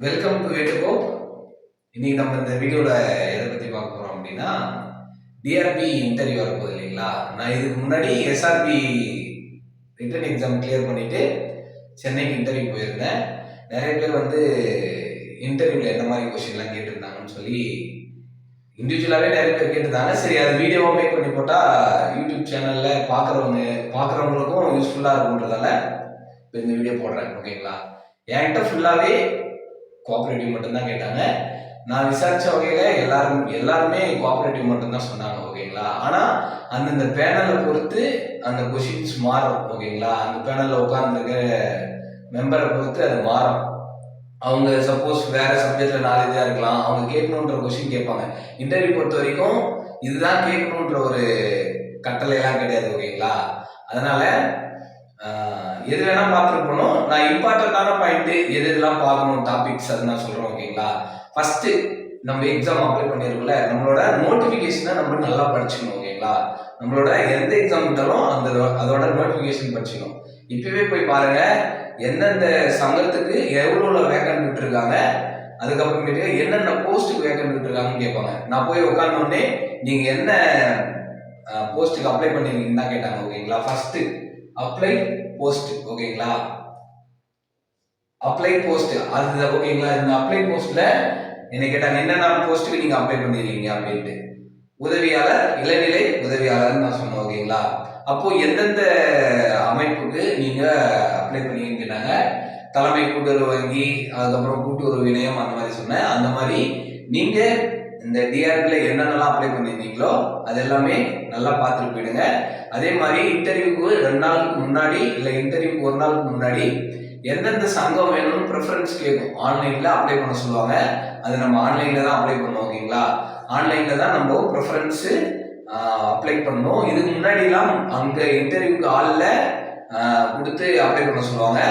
Welcome to வேட்டுகோ இன்னைக்கு நம்ம இந்த வீடியோவில் எதை பற்றி பார்க்க போகிறோம் அப்படின்னா டிஆர்பி இன்டர்வியூ வரப்போகுது இல்லைங்களா? நான் இதுக்கு முன்னாடி எஸ்ஆர்பி ரிட்டன் எக்ஸாம் கிளியர் பண்ணிட்டு சென்னைக்கு இன்டர்வியூ போயிருந்தேன். நிறைய பேர் வந்து இன்டர்வியூவில் என்ன மாதிரி கொஸ்டின்லாம் கேட்டிருந்தாங்கன்னு சொல்லி இண்டிவிஜுவலாகவே நிறைய பேர் கேட்டிருந்தாங்க. சரி அது வீடியோவாக மேக் பண்ணி போட்டால் யூடியூப் சேனலில் பார்க்குறவங்க பார்க்குறவங்களுக்கும் யூஸ்ஃபுல்லாக இருக்குன்றதால இப்போ இந்த வீடியோ போடுறேன் ஓகேங்களா என்கிட்ட ஃபுல்லாகவே கோஆப்ரேட்டிவ் மட்டும்தான் கேட்டாங்க. நான் விசாரிச்ச வகையில எல்லாரும் எல்லாருமே கோஆப்ரேட்டிவ் மட்டும்தான் சொன்னாங்க ஓகேங்களா? ஆனா அந்தந்த பேனலை பொறுத்து அந்த கொஷின்ஸ் மாறும் ஓகேங்களா? அந்த பேனல்ல உட்காந்துருக்கிற மெம்பரை பொறுத்து அது மாறும். அவங்க சப்போஸ் வேற சப்ஜெக்ட்ல நாலேஜா இருக்கலாம். அவங்க கேட்கணுன்ற கொஷின் கேட்பாங்க. இன்டர்வியூ பொறுத்த வரைக்கும் இதுதான் கேட்கணுன்ற ஒரு கட்டளை எல்லாம் கிடையாது ஓகேங்களா? அதனால ஆஹ், எது வேணா பார்த்துட்டு நான் இம்பார்ட்டண்ட்டான பாயிண்ட் எது எதெல்லாம் பார்க்கணும் டாபிக்ஸ் அது நான் சொல்கிறேன் ஓகேங்களா ஃபர்ஸ்ட் நம்ம எக்ஸாம் அப்ளை பண்ணிருக்கோம்ல நம்மளோட நோட்டிஃபிகேஷனை நம்ம நல்லா படிச்சுக்கணும் ஓகேங்களா நம்மளோட எந்த எக்ஸாம் விட்டாலும் அந்த அதோட நோட்டிஃபிகேஷன் படிச்சுக்கணும். இப்பவே போய் பாருங்க எந்தெந்த சங்கத்துக்கு எவ்வளோ வேக்கன்ட் விட்டுருக்காங்க அதுக்கப்புறமேட்டு என்னென்ன போஸ்ட்டுக்கு வேக்கன்ட் விட்டுருக்காங்கன்னு கேட்பாங்க. நான் போய் உட்காந்தோடனே நீங்கள் என்ன போஸ்ட்டுக்கு அப்ளை பண்ணிருக்கீங்கன்னு தான் கேட்டாங்க ஓகேங்களா ஃபர்ஸ்ட் அப்ளை போஸ்ட் ஓகேங்களா அப்ளை போஸ்ட் அது ஓகேங்களா இந்த அப்ளை போஸ்ட்ல என்ன கேட்டாங்க என்னென்ன போஸ்ட்டுக்கு நீங்க அப்ளை பண்ணிருக்கீங்க? அப்படின்ட்டு. உதவியாளர் இளநிலை உதவியாளர்னு நான் சொன்னேன் ஓகேங்களா அப்போ எந்தெந்த அமைப்புக்கு நீங்க அப்ளை பண்ணீங்கன்னு கேட்டாங்க. தலைமை கூட்டுறவு வங்கி அதுக்கப்புறம் கூட்டுறவு இணையம் அந்த மாதிரி சொன்னேன். அந்த மாதிரி நீங்க இந்த டிஆர்பில என்னென்னலாம் அப்ளை பண்ணியிருந்தீங்களோ அது எல்லாமே நல்லா பார்த்துட்டு போயிடுங்க. அதே மாதிரி இன்டர்வியூக்கு ரெண்டு நாளுக்கு முன்னாடி இல்லை இன்டர்வியூக்கு ஒரு நாளுக்கு முன்னாடி எந்தெந்த சங்கம் வேணும்னு ப்ரிஃபரன்ஸ் கேட்கும் ஆன்லைனில் அப்ளை பண்ண சொல்லுவாங்க. அது நம்ம ஆன்லைனில் தான் அப்ளை பண்ணுவோம் ஓகேங்களா? ஆன்லைனில் தான் நம்ம ப்ரிஃபரன்ஸு அப்ளை பண்ணணும். இதுக்கு முன்னாடிலாம் அங்கே இன்டர்வியூக்கு ஆளில் கொடுத்து அப்ளை பண்ண சொல்லுவாங்க.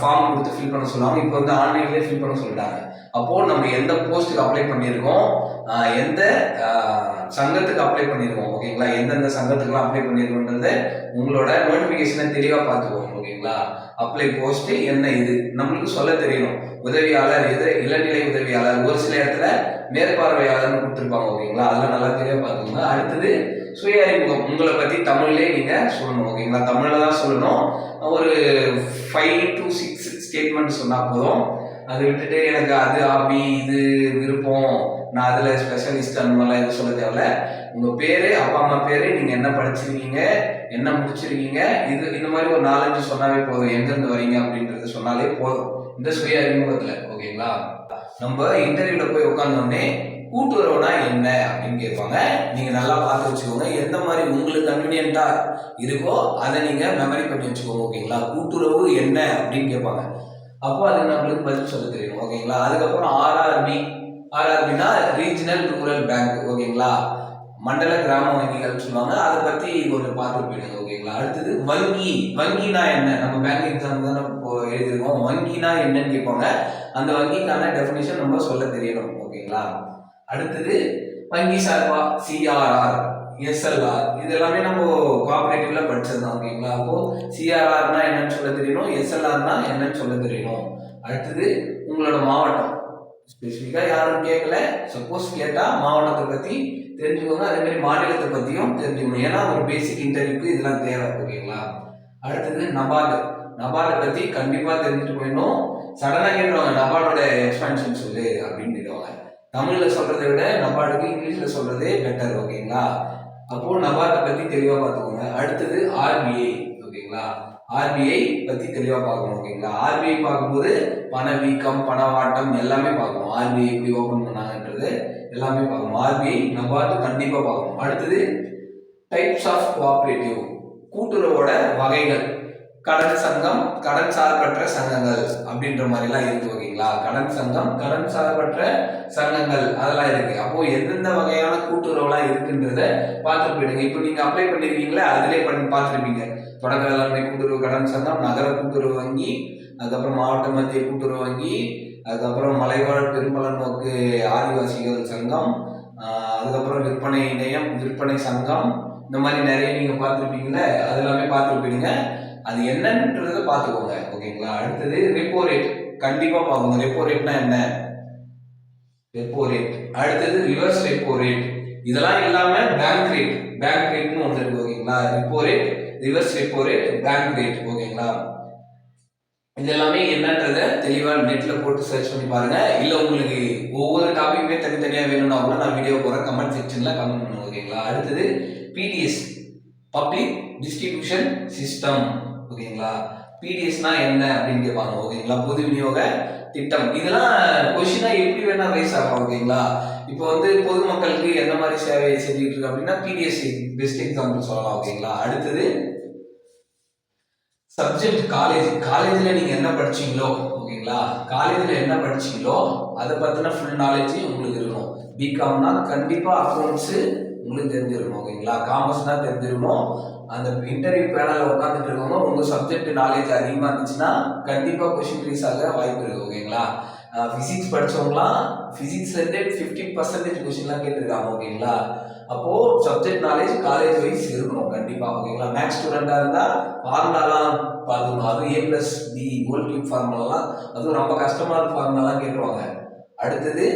ஃபார்ம் கொடுத்து ஃபில் பண்ண சொல்லுவாங்க. இப்போ வந்து ஆன்லைன்லேயே ஃபில் பண்ண சொல்லிட்டாங்க. அப்போது நம்ம எந்த போஸ்ட்டுக்கு அப்ளை பண்ணியிருக்கோம்? எந்த சங்கத்துக்கு அப்ளை பண்ணியிருக்கோம் ஓகேங்களா எந்தெந்த சங்கத்துக்குலாம் அப்ளை பண்ணியிருக்கோன்றது உங்களோட நோட்டிஃபிகேஷனை தெளிவாக பார்த்துக்கோங்க ஓகேங்களா அப்ளை போஸ்ட்டு என்ன இது? நம்மளுக்கு சொல்ல தெரியணும். உதவியாளர் எது? இளநிலை உதவியாளர் ஒரு சில இடத்துல மேற்பார்வையாளர்னு கொடுத்துருப்பாங்க ஓகேங்களா அதெல்லாம் நல்லா தெளிவாக பார்த்துக்கோங்க. அடுத்தது சுய அறிமுகம் உங்களை பற்றி தமிழ்லேயே நீங்கள் சொல்லணும் ஓகேங்களா தமிழில் தான் சொல்லணும். ஒரு ஃபைவ் டு சிக்ஸ் ஸ்டேட்மெண்ட் சொன்னால் போதும். அதை விட்டுட்டு எனக்கு அது ஹாபி இது விருப்பம். நான் அதில் ஸ்பெஷலிஸ்ட் அந்த மாதிரிலாம் எதுவும் சொல்ல தேவையில்ல. உங்கள் பேர் அப்பா அம்மா பேர் நீங்கள் என்ன படிச்சிருக்கீங்க என்ன முடிச்சிருக்கீங்க இது இந்த மாதிரி ஒரு நாலஞ்சு சொன்னாவே போதும். எங்கேருந்து வரீங்க அப்படின்றது சொன்னாலே போதும். இந்த சுய அறிமுகத்தில் ஓகேங்களா நம்ம இன்டர்வியூவில் போய் உட்காந்தோடனே கூட்டுறவுனா என்ன அப்படின்னு கேட்பாங்க. நீங்கள் நல்லா பார்த்து வச்சுக்கோங்க. எந்த மாதிரி உங்களுக்கு கன்வீனியண்ட்டாக இருக்கோ அதை நீங்கள் மெமரி பண்ணி வச்சுக்கோங்க ஓகேங்களா கூட்டுறவு என்ன அப்படின்னு கேட்பாங்க. அப்போ அது நம்மளுக்கு பதில் சொல்ல தெரியும் ஓகேங்களா அதுக்கப்புறம் ஆர்ஆர்பி ஆர்ஆர்பினா ரீஜனல் ரூரல் பேங்க் ஓகேங்களா மண்டல கிராம வங்கிகள் சொல்லுவாங்க. அதை பத்தி கொஞ்சம் பார்த்து போயிடுங்க ஓகேங்களா அடுத்தது வங்கி. வங்கினா என்ன? நம்ம பேங்க் எக்ஸாம் தானே இப்போ எழுதிருக்கோம் வங்கினா என்னன்னு கேட்பாங்க. அந்த வங்கிக்கான டெஃபினிஷன் நம்ம சொல்ல தெரியணும் ஓகேங்களா அடுத்தது வங்கி சார்பா சிஆர்ஆர் எஸ்எல்ஆர் இது எல்லாமே நம்ம கோஆபரேட்டிவ்ல படிச்சது தான் ஓகேங்களா? அப்போ சிஆர்ஆர்னா என்னன்னு சொல்ல தெரியணும் எஸ்எல்ஆர்னா என்னன்னு சொல்ல தெரியணும். அடுத்தது உங்களோட மாவட்டம். ஸ்பெசிஃபிக்காக யாரும் கேட்கல சப்போஸ் கேட்டால் மாவட்டத்தை பற்றி தெரிஞ்சுக்கோங்க. அதே மாதிரி மாநிலத்தை பற்றியும் தெரிஞ்சுக்கணும். ஏன்னா ஒரு பேசிக் இன்டர்வியூக்கு இதெல்லாம் தேவை ஓகேங்களா? அடுத்தது நபார்டு. நபார்டை பற்றி கண்டிப்பாக தெரிஞ்சுட்டு போயிடணும். சடனாக கேட்டுருவாங்க நபார்டோட எக்ஸ்பென்ஷன் சொல்லு அப்படின்னு கேட்டுவாங்க தமிழில் சொல்கிறத விட நபார்டுக்கு இங்கிலீஷில் சொல்கிறதே பெட்டர் ஓகேங்களா அப்போ நபார்டை பற்றி தெளிவாக பார்த்துக்கோங்க. அடுத்தது ஆர்பிஐ ஓகேங்களா ஆர்பிஐ பற்றி தெளிவாக பார்க்கணும் ஓகேங்களா ஆர்பிஐ பார்க்கும்போது பணவீக்கம் பணவாட்டம் எல்லாமே பார்க்கணும். ஆர்பிஐ எப்படி ஓப்பன் பண்ணாங்கன்றது எல்லாமே பார்க்கணும். ஆர்பிஐ நபார்டு கண்டிப்பாக பார்க்கணும். அடுத்தது டைப்ஸ் ஆஃப் கோஆப்ரேட்டிவ் கூட்டுறவோட வகைகள். கடன் சங்கம் கடன் சார்பற்ற சங்கங்கள் அப்படின்ற மாதிரிலாம் இருக்கு ஓகேங்களா? கடன் சங்கம் கடன் சார்பற்ற சங்கங்கள் அதெல்லாம் இருக்கு. அப்போ எந்தெந்த வகையான கூட்டுறவுலாம் இருக்குன்றத பார்த்து போயிடுங்க. இப்போ நீங்க அப்ளை பண்ணிருக்கீங்களா அதிலே பண்ணி பார்த்துருப்பீங்க. தொடக்க வேளாண்மை கூட்டுறவு கடன் சங்கம் நகர கூட்டுறவு வங்கி அதுக்கப்புறம் மாவட்ட மத்திய கூட்டுறவு வங்கி அதுக்கப்புறம் மலைவாழ் பெரும்பலன் நோக்கு ஆதிவாசிகள் சங்கம் அதுக்கப்புறம் விற்பனை இணையம் விற்பனை சங்கம் இந்த மாதிரி நிறைய நீங்க பார்த்துருப்பீங்களே அது எல்லாமே பார்த்துட்டு போயிடுங்க. அது என்னன்றதை பார்த்துக்கோங்க ஓகேங்களா? அடுத்தது ரெப்போ ரேட் கண்டிப்பாக பார்க்கணும். ரெப்போ ரேட்னா என்ன? ரெப்போ ரேட் அடுத்தது ரிவர்ஸ் ரெப்போ ரேட் இதெல்லாம் இல்லாம பேங்க் ரேட் பேங்க் ரேட்னு ஒன்று இருக்கு ஓகேங்களா? Repo rate reverse repo rate bank rate ஓகேங்களா? இது எல்லாமே என்னன்றத தெளிவா நெட்ல போட்டு சர்ச் பண்ணி பாருங்க. இல்ல உங்களுக்கு ஒவ்வொரு டாபிக்குமே தனித்தனியா வேணும்னா கூட நான் வீடியோ போறேன் கமெண்ட் செக்ஷன்ல கமெண்ட் பண்ணுங்க ஓகேங்களா? அடுத்தது பிடிஎஸ் பப்ளிக் டிஸ்ட்ரிபியூஷன் சிஸ்டம் ஓகேங்களா? பிடிஎஸ்னா என்ன அப்படின்னு கேட்பாங்க ஓகேங்களா? பொது விநியோக திட்டம். இதெல்லாம் கொஸ்டினா எப்படி வேணா ரைஸ் ஆகலாம் ஓகேங்களா? இப்போ வந்து பொதுமக்களுக்கு எந்த மாதிரி சேவையை செஞ்சுட்டு இருக்கு அப்படின்னா பிடிஎஸ் பெஸ்ட் எக்ஸாம்பிள் சொல்லலாம் ஓகேங்களா? அடுத்தது சப்ஜெக்ட் காலேஜ் காலேஜில் நீங்கள் என்ன படிச்சீங்களோ ஓகேங்களா? காலேஜில் என்ன படிச்சீங்களோ அதை பற்றின ஃபுல் நாலேஜ் உங்களுக்கு இருக்கணும். பிகாம்னா கண்டிப்பாக அக்கௌண்ட்ஸு உங்களுக்கு தெரிஞ்சிருக்கணும் ஓகேங்களா? காமர்ஸ்னா தெரிஞ்சிருக்கணும். அந்த இன்டர்வியூ பேனலில் உட்காந்துட்டு இருக்கவங்க உங்கள் சப்ஜெக்ட் நாலேஜ் அதிகமாக இருந்துச்சுன்னா கண்டிப்பாக கொஷின் ரீஸ் ஆக வாய்ப்பு இருக்குது ஓகேங்களா ஃபிசிக்ஸ் படிச்சவங்களாம் ஃபிசிக்ஸ்லேருந்தே ஃபிஃப்டி பர்சன்டேஜ் கொஷின்லாம் கேட்டிருக்காங்க ஓகேங்களா அப்போ சப்ஜெக்ட் நாலேஜ் காலேஜ் வைஸ் இருக்கணும் கண்டிப்பா ஓகேங்களா மேக்ஸ் ஸ்டூடெண்டா இருந்தா ஃபார்முலாலாம் பார்த்துக்கணும். அதுவும் A plus B whole cube ஃபார்முலாலாம் அதுவும் ரொம்ப கஷ்டமான ஃபார்முலாலாம் கேட்டுருவாங்க. அடுத்தது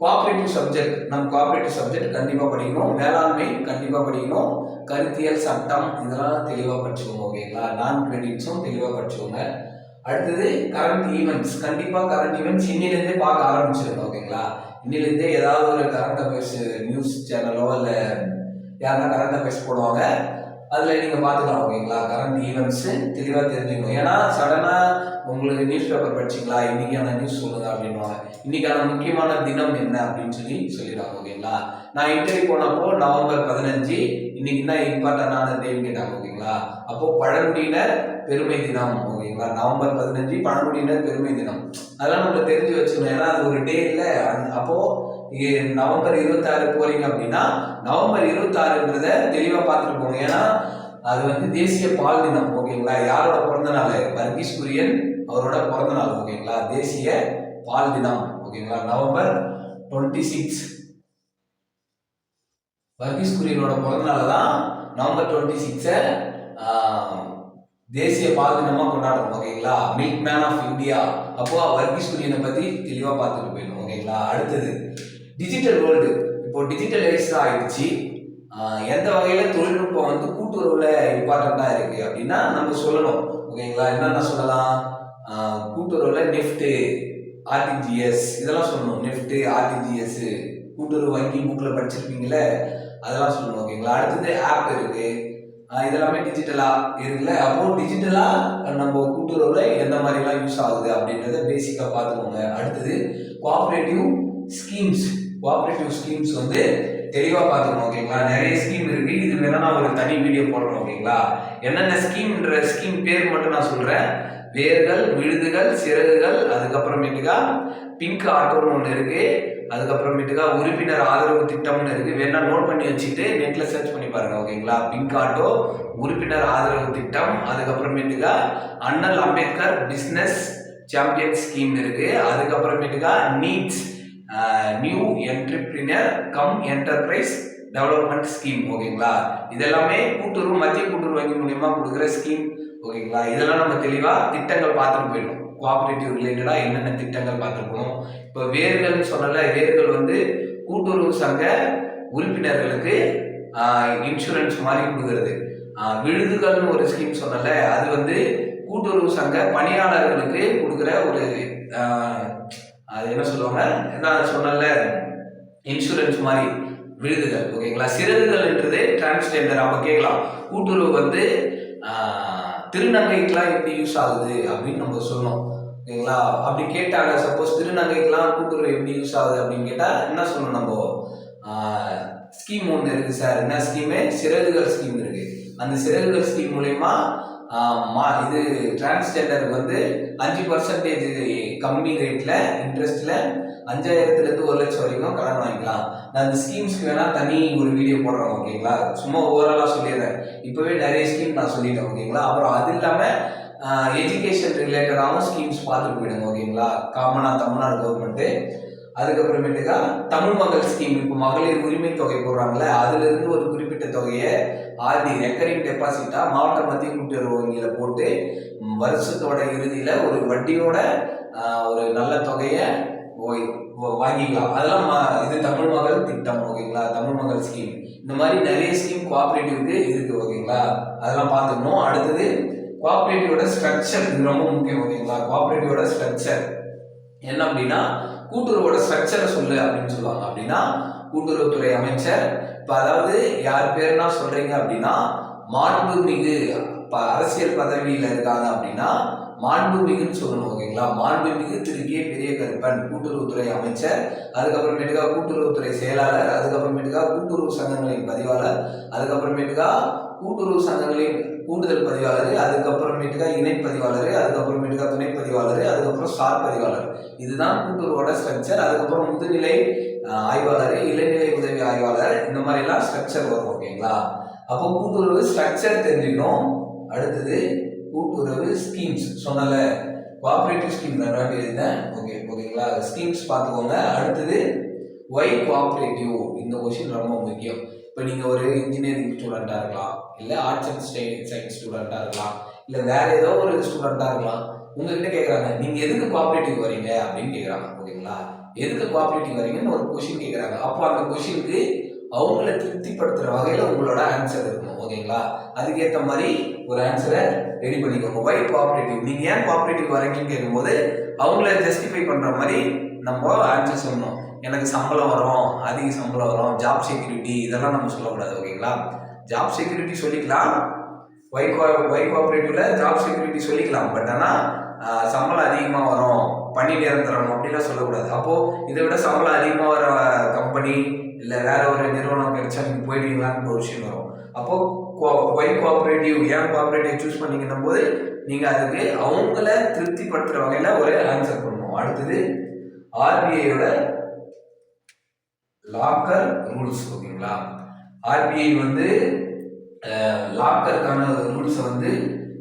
கோஆப்ரேட்டிவ் சப்ஜெக்ட் நம்ம கோஆப்ரேட்டிவ் சப்ஜெக்ட் கண்டிப்பாக படிக்கணும். மேலாண்மை கண்டிப்பாக படிக்கணும். கருத்தியல் சட்டம் இதெல்லாம் தெளிவாக படிச்சுக்கோங்க ஓகேங்களா நான் கிரெடிட்ஸும் தெளிவாக படிச்சுக்கோங்க. அடுத்தது கரண்ட் ஈவெண்ட்ஸ் கண்டிப்பாக கரண்ட் ஈவெண்ட்ஸ் இன்னிலேருந்தே பார்க்க ஆரம்பிச்சிருங்க ஓகேங்களா இன்னிலேருந்தே ஏதாவது ஒரு கரண்ட் அஃபேர்ஸ் நியூஸ் சேனலோ இல்லை யாருன்னா கரண்ட் அஃபேர்ஸ் போடுவாங்க அதில் நீங்கள் பார்த்துக்கலாம் ஓகேங்களா கரண்ட் ஈவெண்ட்ஸு தெளிவாக தெரிஞ்சுக்கணும். ஏன்னா சடனாக உங்களுக்கு நியூஸ் பேப்பர் படிச்சிங்களா இன்னைக்கான நியூஸ் சொல்லுங்க அப்படின்வாங்க இன்னைக்கான முக்கியமான தினம் என்ன அப்படின்னு சொல்லி சொல்லிடுவாங்க ஓகேங்களா நான் இன்டர்வியூ போனப்போ நவம்பர் பதினஞ்சு இன்னைக்கு என்ன இம்பார்ட்டன்டான டேன்னு கேட்டாங்க ஓகேங்களா? அப்போ பழங்குடியினர் பெருமை தினம் ஓகேங்களா? நவம்பர் பதினஞ்சு பழங்குடியினர் பெருமை தினம். அதெல்லாம் நம்ம தெரிஞ்சு வச்சுக்கணும். ஏன்னா அது ஒரு டே இல்லை. அப்போ நவம்பர் இருபத்தாறு போறீங்க அப்படின்னா நவம்பர் இருபத்தாறுன்றத தெளிவா பார்த்துட்டு போங்க. ஏன்னா அது வந்து தேசிய பால் தினம் ஓகேங்களா? யாரோட பிறந்த நாள்? வர்கீஸ் குரியன் அவரோட பிறந்த நாள் ஓகேங்களா? தேசிய பால் தினம் ஓகேங்களா? நவம்பர் டுவெண்ட்டி சிக்ஸ் வர்கீஸ் குரியனோட பிறந்தநாள் தான் நவம்பர் டுவெண்ட்டி சிக்ஸை தேசிய பால் தினமாக கொண்டாடுறோம் ஓகேங்களா? மில்க் மேன் ஆஃப் இந்தியா அப்போ வர்கீஸ் குரியனை பற்றி தெளிவாக பார்த்துட்டு போயிடும் ஓகேங்களா? அடுத்தது டிஜிட்டல் வேர்ல்டு இப்போ டிஜிட்டலைஸ் ஆயிடுச்சு. எந்த வகையில் தொழில்நுட்பம் வந்து கூட்டுறவுல இம்பார்ட்டண்ட்டாக இருக்கு அப்படின்னா நம்ம சொல்லணும் ஓகேங்களா? என்னென்ன சொல்லலாம்? கூட்டுறவுல நெஃப்ட்டு ஆர்டிஜிஎஸ் இதெல்லாம் சொல்லணும். நெஃப்ட்டு ஆர்டிஜிஎஸ் கூட்டுறவு வங்கி புக்கில் படிச்சிருப்பீங்களே அதெல்லாம் சொல்லணும் ஓகேங்களா அடுத்தது ஆப் இருக்கு. இதெல்லாமே டிஜிட்டலா இருக்குல்ல? அப்போ டிஜிட்டலா நம்ம கூட்டுறவுல எந்த மாதிரிலாம் யூஸ் ஆகுது அப்படின்றத பேசிக்கா பார்த்துக்கோங்க. அடுத்தது கோஆப்ரேட்டிவ் ஸ்கீம்ஸ் கோஆப்ரேட்டிவ் ஸ்கீம்ஸ் வந்து தெளிவாக பார்த்துக்கணும் ஓகேங்களா நிறைய ஸ்கீம் இருக்கு. இது வேணா நான் ஒரு தனி வீடியோ போடுறோம் ஓகேங்களா என்னென்ன ஸ்கீம்ன்ற ஸ்கீம் பேர் மட்டும் நான் சொல்கிறேன் வேர்கள் விழுதுகள் சிறகுகள் அதுக்கப்புறமேட்டுக்கா பிங்க் ஆட்டோன்னு ஒன்று இருக்குது அதுக்கப்புறமேட்டுக்கா உறுப்பினர் ஆதரவு திட்டம்னு இருக்கு. வேணா நோட் பண்ணி வச்சுட்டு நெட்ல சர்ச் பண்ணி பாருங்க ஓகேங்களா பிங்க் ஆட்டோ உறுப்பினர் ஆதரவு திட்டம் அதுக்கப்புறமேட்டுக்கா அண்ணல் அம்பேத்கர் பிஸ்னஸ் சாம்பியன் ஸ்கீம் இருக்கு. அதுக்கப்புறமேட்டுக்கா needs new entrepreneur cum enterprise development scheme ஓகேங்களா இதெல்லாமே கூட்டுறவு மத்திய கூட்டுறவு வங்கி மூலியமா கொடுக்குற ஸ்கீம் ஓகேங்களா இதெல்லாம் நம்ம தெளிவா திட்டங்கள் பார்த்துட்டு போயிடும் கோஆபரேட்டிவ் ரிலேட்டடாக என்னென்ன திட்டங்கள் பார்த்துருக்கணும்? இப்போ வேர்கள் சொன்னல வேர்கள் வந்து கூட்டுறவு சங்க உறுப்பினர்களுக்கு இன்சூரன்ஸ் மாதிரி கொடுக்கறது. விழுதுகள்னு ஒரு ஸ்கீம் சொன்னல அது வந்து கூட்டுறவு சங்க பணியாளர்களுக்கு கொடுக்குற ஒரு அது என்ன சொல்லுவாங்க? நான் சொன்னல? இன்சூரன்ஸ் மாதிரி விழுதுகள். ஓகேங்களா? சிறகுகள்ன்றது டிரான்ஸ்ஜெண்டர் அவங்க கேட்கலாம். கூட்டுறவு வந்து திருநங்கைக்கெலாம் எப்படி யூஸ் ஆகுது அப்படின்னு நம்ம சொல்லணும். ஓகேங்களா அப்படி கேட்டாங்க சப்போஸ் திருநங்கைக்கெல்லாம் கூட்டுறவு எப்படி யூஸ் ஆகுது? அப்படின்னு கேட்டால் என்ன சொல்லணும் நம்ம? ஸ்கீம் ஒன்று இருக்குது சார் என்ன ஸ்கீமு சிறகுகள் ஸ்கீம் இருக்குது அந்த சிறகுகள் ஸ்கீம் மூலயமா மா இது டிரான்ஸ்ஜெண்டருக்கு வந்து அஞ்சு பர்சன்டேஜ் கம்மி ரேட்டில் இன்ட்ரெஸ்ட்டில் அஞ்சாயிரத்துலேருந்து ஒரு லட்சம் வரைக்கும் கடன் வாங்கிக்கலாம். நான் அந்த ஸ்கீம்ஸ்க்கு வேணால் தனி ஒரு வீடியோ போடுறேன் ஓகேங்களா சும்மா ஓவராலாக சொல்லிடுறேன். இப்போவே நிறைய ஸ்கீம் நான் சொல்லிட்டேன் ஓகேங்களா அப்புறம் அது இல்லாமல் எஜுகேஷன் ரிலேட்டடாகவும் ஸ்கீம்ஸ் பார்த்துட்டு போயிடுங்க ஓகேங்களா? காமனாக தமிழ்நாடு கவர்மெண்ட்டு அதுக்கப்புறமேட்டுக்கா தமிழ் மகள் ஸ்கீம் இப்போ மகளிர் உரிமை தொகை போடுறாங்கள அதுலேருந்து ஒரு குறிப்பிட்ட தொகையை ஆர்டி ரெக்கரிங் டெபாசிட்டாக மாவட்ட மத்திய கூட்டுறவு வங்கியில் போட்டு வருஷத்தோட இறுதியில் ஒரு வட்டியோட ஒரு நல்ல தொகையை ஓய்- வா- வாங்கிக்கலாம். அதெல்லாம் இது தமிழ் மகள் திட்டம் ஓகேங்களா? தமிழ் மகள் ஸ்கீம் இந்த மாதிரி நிறைய ஸ்கீம் கோஆபரேட்டிவ்க்கு இருக்குது ஓகேங்களா? அதெல்லாம் பார்த்துக்கணும். அடுத்தது கோஆபரேட்டிவோட ஸ்ட்ரக்சர் இது ரொம்ப முக்கியம் ஓகேங்களா? கோஆபரேட்டிவோட ஸ்ட்ரக்சர் என்ன அப்படின்னா கூட்டுறவோட ஸ்ட்ரக்சரை சொல்லு அப்படின்னு சொல்லுவாங்க. அப்படின்னா கூட்டுறவுத்துறை அமைச்சர் இப்போ அதாவது யார் பேர்னா சொல்றீங்க அப்படின்னா மாண்புமிகு இப்போ அரசியல் பதவியில் இருக்காங்க அப்படின்னா மாண்புமிகுன்னு சொல்லணும் ஓகேங்களா? மாண்புமிகு திரு கே பெரிய கருப்பன் கூட்டுறவுத்துறை அமைச்சர் அதுக்கப்புறமேட்டுக்கா கூட்டுறவுத்துறை செயலாளர் அதுக்கப்புறமேட்டுக்கா கூட்டுறவு சங்கங்களின் பதிவாளர் அதுக்கப்புறமேட்டுக்கா கூட்டுறவு சங்கங்களின் கூடுதல் பதிவாளர் அதுக்கப்புறமேட்டுக்கா இணை பதிவாளர் அதுக்கப்புறமேட்டுக்கா துணை பதிவாளர் அதுக்கப்புறம் சார் பதிவாளர். இதுதான் கூட்டுறவோட ஸ்ட்ரக்சர் அதுக்கப்புறம் முதுநிலை ஆய்வாளர் இளநிலை உதவி ஆய்வாளர். இந்த மாதிரிலாம் ஸ்ட்ரக்சர் வரும் ஓகேங்களா? அப்போ கூட்டுறவு ஸ்ட்ரக்சர் தெரிஞ்சுக்கணும். அடுத்தது கூட்டுறவு ஸ்கீம்ஸ் சொன்னல கோஆப்ரேட்டிவ் ஸ்கீம் நிறைய எழுதினேன். ஓகே ஓகேங்களா? ஸ்கீம்ஸ் பார்த்துக்கோங்க. அடுத்தது ஒய் கோஆப்ரேட்டிவ் இந்த கொஷின் ரொம்ப முக்கியம். இப்போ நீங்கள் ஒரு இன்ஜினியரிங் ஸ்டூடெண்ட்டாக இருக்கலாம் இல்லை ஆர்ட்ஸ் அண்ட் சயின்ஸ் ஸ்டூடெண்ட்டாக இருக்கலாம் இல்லை வேற ஏதோ ஒரு ஸ்டூடெண்ட்டாக இருக்கலாம். உங்ககிட்ட கேட்குறாங்க நீங்கள் எதுக்கு கோஆப்ரேட்டிவ் வரீங்க? அப்படின்னு கேட்குறாங்க ஓகேங்களா? எதுக்கு கோஆப்ரேட்டிவ் வரீங்கன்னு ஒரு கொஷின் கேட்குறாங்க அப்போ அந்த கொஷினுக்கு அவங்கள திருப்திப்படுத்துகிற வகையில் உங்களோட ஆன்சர் இருக்கணும் ஓகேங்களா? அதுக்கேற்ற மாதிரி ஒரு ஆன்சரை ரெடி பண்ணிக்கோங்க. ஒய் கோஆப்ரேட்டிவ் நீங்கள் ஏன் கோஆப்ரேட்டிவ் வரீங்கன்னு கேட்கும்போது அவங்கள ஜஸ்டிஃபை பண்ணுற மாதிரி நம்ம ஆன்சர் சொல்லணும். எனக்கு சம்பளம் வரும் அதிக சம்பளம் வரும் ஜாப் செக்யூரிட்டி இதெல்லாம் நம்ம சொல்லக்கூடாது ஓகேங்களா? ஜாப் செக்யூரிட்டி சொல்லிக்கலாம். ஒய் கோ ஒய் கோஆபரேட்டிவ்ல ஜாப் செக்யூரிட்டி சொல்லிக்கலாம். பட் ஆனால் சம்பளம் அதிகமாக வரும் பணி நிரந்தரம் அப்படிலாம் சொல்லக்கூடாது. அப்போது இதை விட சம்பளம் அதிகமாக வர கம்பெனி இல்லை வேற ஒரு நிறுவனம் கிடைச்சா நீங்கள் போயிடுவீங்களான்னு ஒரு விஷயம் வரும். அப்போது ஒய் கோஆப்ரேட்டிவ் ஏன் கோஆப்ரேட்டிவ் சூஸ் பண்ணீங்கன்னும் போது நீங்கள் அதுக்கு அவங்கள திருப்திப்படுத்துகிற வகையில் ஒரு ஆன்சர் பண்ணணும் அடுத்தது ஆர்பிஐயோட லாக்கர் ரூல்ஸ் ஓகேங்களா? ஆர்பிஐ வந்து லாக்கருக்கான ரூல்ஸை வந்து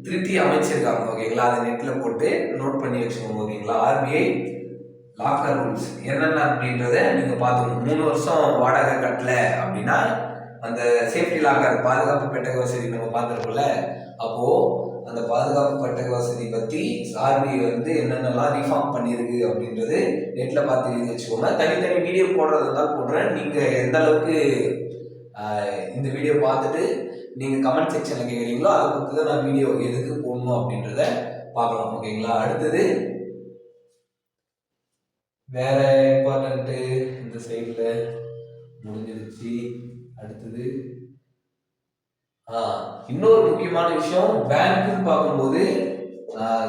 திருத்தி அமைச்சிருக்காங்க ஓகேங்களா? அதை நெட்டில் போட்டு நோட் பண்ணி வச்சுக்கோங்க ஓகேங்களா? RBI locker rules. என்னென்ன அப்படின்றத நீங்கள் பார்த்துக்கணும். மூணு வருஷம் வாடகை கட்டல அப்படின்னா அந்த சேஃப்டி லாக்கர் பாதுகாப்பு பெட்டக வசதி நம்ம பார்த்துருக்கோம்ல அப்போது அந்த பாதுகாப்பு பட்டக வசதி பற்றி ஆர்பிஐ வந்து என்னென்னலாம் ரீஃபார்ம் பண்ணியிருக்கு அப்படின்றது நெட்டில் பார்த்து எழுதி வச்சுக்கோங்க. தனித்தனி வீடியோ போடுறது இருந்தால் போடுறேன். நீங்கள் எந்த அளவுக்கு இந்த வீடியோ பார்த்துட்டு நீங்கள் கமெண்ட் செக்ஷனில் கேட்குறீங்களோ அதை பொறுத்து தான் நான் வீடியோ எதுக்கு போடணும் அப்படின்றத பார்க்கலாம். ஓகேங்களா அடுத்தது வேற இம்பார்ட்டண்ட்டு இந்த சைடில் முடிஞ்சிருச்சு. அடுத்தது இன்னொரு முக்கியமான விஷயம் பேங்க்குன்னு பார்க்கும்போது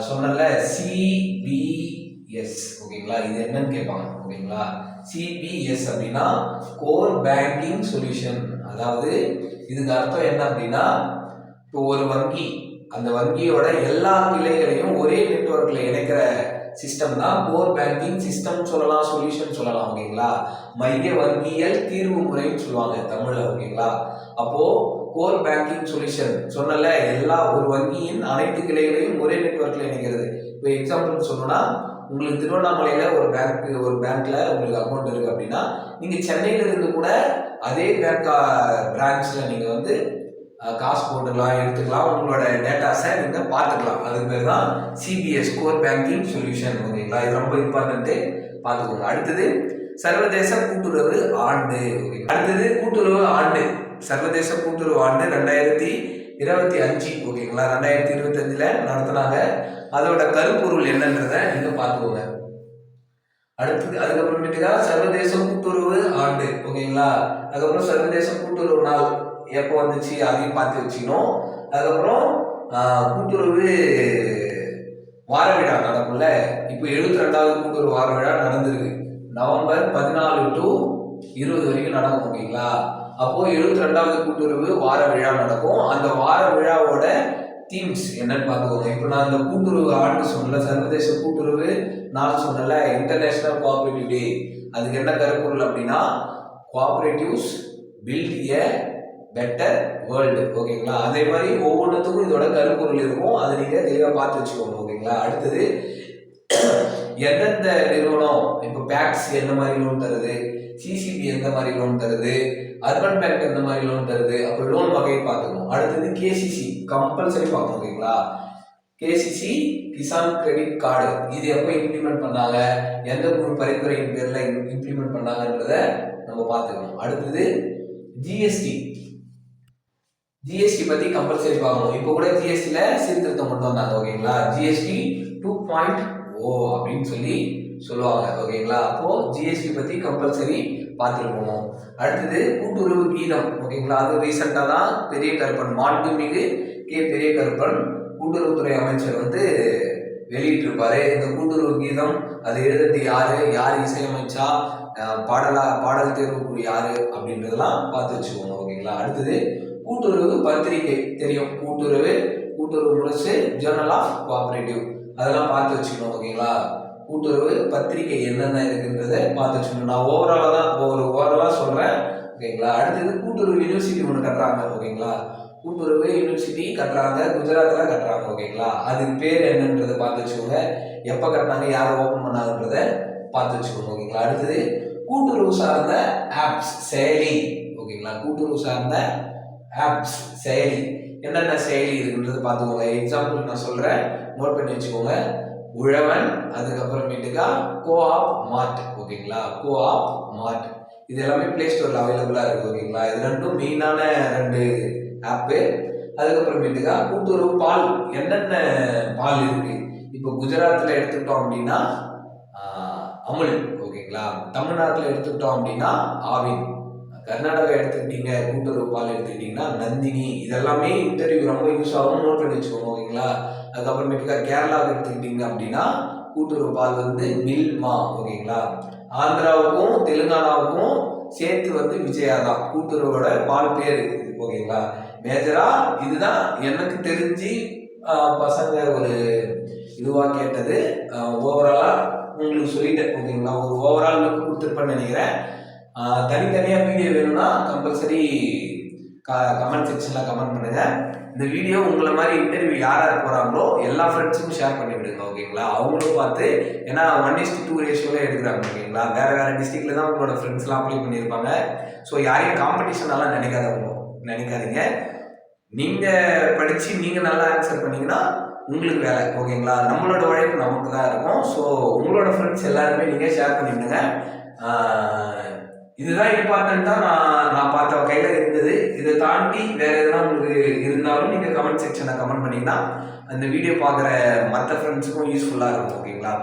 சொன்னல சிபிஎஸ் ஓகேங்களா? இது என்னன்னு கேட்பாங்க ஓகேங்களா? சிபிஎஸ் அப்படின்னா கோர் பேங்கிங் சொல்யூஷன் அதாவது இதுக்கு அர்த்தம் என்ன அப்படின்னா இப்போ ஒரு வங்கி அந்த வங்கியோட எல்லா கிளைகளையும் ஒரே நெட்ஒர்க்ல இணைக்கிற சிஸ்டம் தான் கோர் பேங்கிங் சிஸ்டம் சொல்லலாம் சொல்யூஷன் சொல்லலாம் ஓகேங்களா? மைய வங்கியல் தீர்வு முறைன்னு சொல்லுவாங்க தமிழ்ல ஓகேங்களா? அப்போ கோர் பேங்கிங் சொல்யூஷன் சொன்னல எல்லா ஒரு வங்கியின் அனைத்து கிளைகளையும் ஒரே நெட்ஒர்க்கில் இணைக்கிறது. இப்போ எக்ஸாம்பிள் சொல்லணும்னா உங்களுக்கு திருவண்ணாமலையில் ஒரு பேங்க் ஒரு பேங்க்ல உங்களுக்கு அக்கௌண்ட் இருக்கு அப்படின்னா நீங்க சென்னையில இருந்து கூட அதே பேங்க் பிரான்ச்ல நீங்க வந்து காசு போட்டுக்கலாம் எடுத்துக்கலாம். உங்களோட டேட்டாஸை நீங்க பார்த்துக்கலாம். அதுக்கு பேர் தான் சிபிஎஸ் கோர் பேங்கிங் சொல்யூஷன் ஓகேங்களா? இது ரொம்ப இம்பார்ட்டன்ட்டு பார்த்துக்கோங்க. அடுத்தது சர்வதேச கூட்டுறவு ஆண்டு. அடுத்தது கூட்டுறவு ஆண்டு. சர்வதேச கூட்டுறவு ஆண்டு ரெண்டாயிரத்தி இருபத்தி அஞ்சு ஓகேங்களா? ரெண்டாயிரத்தி இருபத்தஞ்சில் நடத்துனாங்க. அதோட கருப்பொருள் என்னன்றதை நீங்கள் பார்த்துக்கோங்க. அடுத்து அதுக்கப்புறமேட்டுக்கா சர்வதேச கூட்டுறவு ஆண்டு ஓகேங்களா? அதுக்கப்புறம் சர்வதேச கூட்டுறவு நாள் எப்போ வந்துச்சு அதையும் பார்த்து வச்சுக்கணும். அதுக்கப்புறம் கூட்டுறவு வார விழா நடக்கும்ல? இப்போ எழுபத்தி ரெண்டாவது கூட்டுறவு வார விழா நடந்திருக்கு. நவம்பர் பதினாலு டு இருபது வரைக்கும் நடக்கும் ஓகேங்களா? அப்போ எழுபத்தி ரெண்டாவது கூட்டுறவு வார விழா நடக்கும். அந்த வார விழாவோட தீம்ஸ் என்னன்னு பார்த்துக்கோங்க. இப்போ நான் அந்த கூட்டுறவு ஆண்டு சொன்னல சர்வதேச கூட்டுறவு. நான் சொன்னல இன்டர்நேஷனல் கோஆபரேட்டிவ் டே அதுக்கு என்ன கருப்பொருள் அப்படின்னா cooperatives build a better world ஓகேங்களா? அதே மாதிரி ஒவ்வொன்றுத்துக்கும் இதோட கருப்பொருள் இருக்கும். அதை நீங்கள் தெளிவாக பார்த்து வச்சுக்கோங்க ஓகேங்களா? அடுத்தது எந்தெந்த நிறுவனம் இப்போ பேக்ஸ் எந்த மாதிரி லோன் தருது? சிசிபி எந்த மாதிரி லோன் தருது? அர்பன் பேங்க் எந்த மாதிரி லோன் தருது? அப்போ லோன் வகையை பார்த்துக்கணும் அடுத்தது கேசிசி கம்பல்சரி பார்க்கணும் ஓகேங்களா கேசிசி கிசான் கிரெடிட் கார்டு இது எப்போ இம்ப்ளிமெண்ட் பண்ணாங்க? எந்த ஒரு பரிந்துரையின் பேரில் இம்ப்ளிமெண்ட் பண்ணாங்கன்றத நம்ம பார்த்துக்கணும் அடுத்தது ஜிஎஸ்டி ஜிஎஸ்டி பத்தி கம்பல்சரி பார்க்கணும். இப்போ கூட ஜிஎஸ்டியில் சீர்திருத்தம் கொண்டு வந்தாங்க ஓகேங்களா? ஜிஎஸ்டி டூ பாயிண்ட் ஓ அப்படின்னு சொல்லி சொல்லுவாங்க ஓகேங்களா? அப்போ ஜிஎஸ்டி பத்தி கம்பல்சரி பார்த்துட்டு போகணும் அடுத்தது கூட்டுறவு கீதம் ஓகேங்களா? அது ரீசெண்டாக தான் பெரிய கருப்பன் மாண்புமிகு கே. பெரிய கருப்பன் கூட்டுறவுத்துறை அமைச்சர் வந்து வெளியிட்டிருப்பாரு. இந்த கூட்டுறவு கீதம் அது எழுதுறது யாரு? யார் இசையமைச்சா? பாடலா பாடல் தேர்வுக்குழு யாரு? அப்படின்றதெல்லாம் பார்த்து வச்சுக்கோங்க ஓகேங்களா? அடுத்தது கூட்டுறவு பத்திரிகை தெரியும். கூட்டுறவு கூட்டுறவு முரசு ஜேர்னல் ஆஃப் கோஆபரேட்டிவ் அதெல்லாம் பார்த்து வச்சுக்கணும் ஓகேங்களா? கூட்டுறவு பத்திரிகை என்னென்ன இருக்குன்றத பார்த்து வச்சுக்கணும். நான் ஓவராலாக தான் ஒவ்வொரு ஓவராலாக சொல்கிறேன் ஓகேங்களா அடுத்தது கூட்டுறவு யூனிவர்சிட்டி ஒன்று கட்டுறாங்க ஓகேங்களா கூட்டுறவு யூனிவர்சிட்டி கட்டுறாங்க குஜராத்தில் கட்டுறாங்க ஓகேங்களா அதுக்கு பேர் என்னன்றதை பார்த்து வச்சுக்கோங்க. எப்போ கட்டினாங்க யாரை ஓப்பன் பண்ணாங்கன்றத பார்த்து வச்சுக்கோங்க ஓகேங்களா அடுத்தது கூட்டுறவு சார்ந்த ஆப்ஸ் செயலி ஓகேங்களா கூட்டுறவு சார்ந்த ஆப்ஸ் செயலி. என்னென்ன செயலி இருக்குன்றது பார்த்துக்கோங்க. எக்ஸாம்பிள் நான் சொல்கிறேன் நோட் பண்ணி வச்சுக்கோங்க. உழவன் அதுக்கப்புறமேட்டுக்கா கோஆப் மார்ட் ஓகேங்களா கோஆப் மார்ட் இது எல்லாமே ப்ளே ஸ்டோரில் அவைலபிளாக இருக்குது ஓகேங்களா இது ரெண்டும் மெயினான ரெண்டு ஆப்பு அதுக்கப்புறமேட்டுக்கா கூட்டுறவு பால். என்னென்ன பால் இருக்கு? இப்போ குஜராத்தில் எடுத்துக்கிட்டோம் அப்படின்னா அமுல் ஓகேங்களா தமிழ்நாட்டில் எடுத்துக்கிட்டோம் அப்படின்னா ஆவின். கர்நாடகா எடுத்துக்கிட்டீங்க கூட்டுறவு பால் எடுத்துக்கிட்டீங்கன்னா நந்தினி. இதெல்லாமே இன்டர்வியூ ரொம்ப யூஸ் ஆகும் நோட் பண்ணி வச்சுக்கோங்க ஓகேங்களா அதுக்கப்புறமேட்டுக்கா கேரளாவுக்கு எடுத்துக்கிட்டீங்க அப்படின்னா கூட்டுறவு பால் வந்து மில்மா ஓகேங்களா? ஆந்திராவுக்கும் தெலுங்கானாவுக்கும் சேர்த்து வந்து விஜயா தான் கூட்டுறவோட பால் பேர் ஓகேங்களா? மேஜரா இதுதான் எனக்கு தெரிஞ்சு பசங்க ஒரு இதுவாக கேட்டது. ஓவராலாக உங்களுக்கு சொல்லிட்டேன் ஓகேங்களா? ஒரு ஓவரால் லுக் கொடுத்துருப்பேன்னு நினைக்கிறேன். தனித்தனியாக வீடியோ வேணும்னா கம்பல்சரி க கமெண்ட் செக்ஷனில் கமெண்ட் பண்ணுங்கள் இந்த வீடியோ உங்களை மாதிரி இன்டர்வியூ யார் யார் போகிறாங்களோ எல்லா ஃப்ரெண்ட்ஸுக்கும் ஷேர் பண்ணி விடுங்க ஓகேங்களா அவங்களும் பார்த்து ஏன்னா ஒன் இஸ்ட் டூ ரேஷியோவில் எடுக்கிறாங்க ஓகேங்களா வேறு வேறு டிஸ்ட்ரிக்டில் தான் உங்களோட ஃப்ரெண்ட்ஸ்லாம் அப்ளை பண்ணியிருப்பாங்க. ஸோ யாரையும் காம்படிஷனெல்லாம் நினைக்காதவங்க நினைக்காதீங்க. நீங்கள் படித்து நீங்கள் நல்லா ஆன்சர் பண்ணீங்கன்னா உங்களுக்கு வேலை ஓகேங்களா நம்மளோட உழைப்பு நமக்கு தான் இருக்கும். ஸோ உங்களோட ஃப்ரெண்ட்ஸ் எல்லாருமே நீங்கள் ஷேர் பண்ணிவிடுங்க. இதுதான் இம்பார்ட்டண்ட்டாக நான் நான் பார்த்த கையில் இருந்தது. இதை தாண்டி வேறு எதனா உங்களுக்கு இருந்தாலும் நீங்கள் கமெண்ட் செக்ஷனை கமெண்ட் பண்ணிங்கன்னா அந்த வீடியோ பார்க்குற மற்ற ஃப்ரெண்ட்ஸுக்கும் யூஸ்ஃபுல்லாக இருக்கும் ஓகேங்களா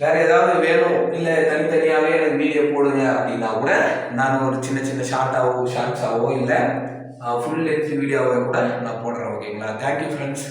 வேற ஏதாவது வேணும் இல்லை தனித்தனியாகவே எனக்கு வீடியோ போடுங்க அப்படின்னா கூட நான் ஒரு சின்ன சின்ன ஷார்ட்டாவோ ஷார்ட்ஸாவோ இல்லை ஃபுல் லென்த் வீடியோவை கூட நான் போடுறேன் ஓகேங்களா தேங்க்யூ ஃப்ரெண்ட்ஸ்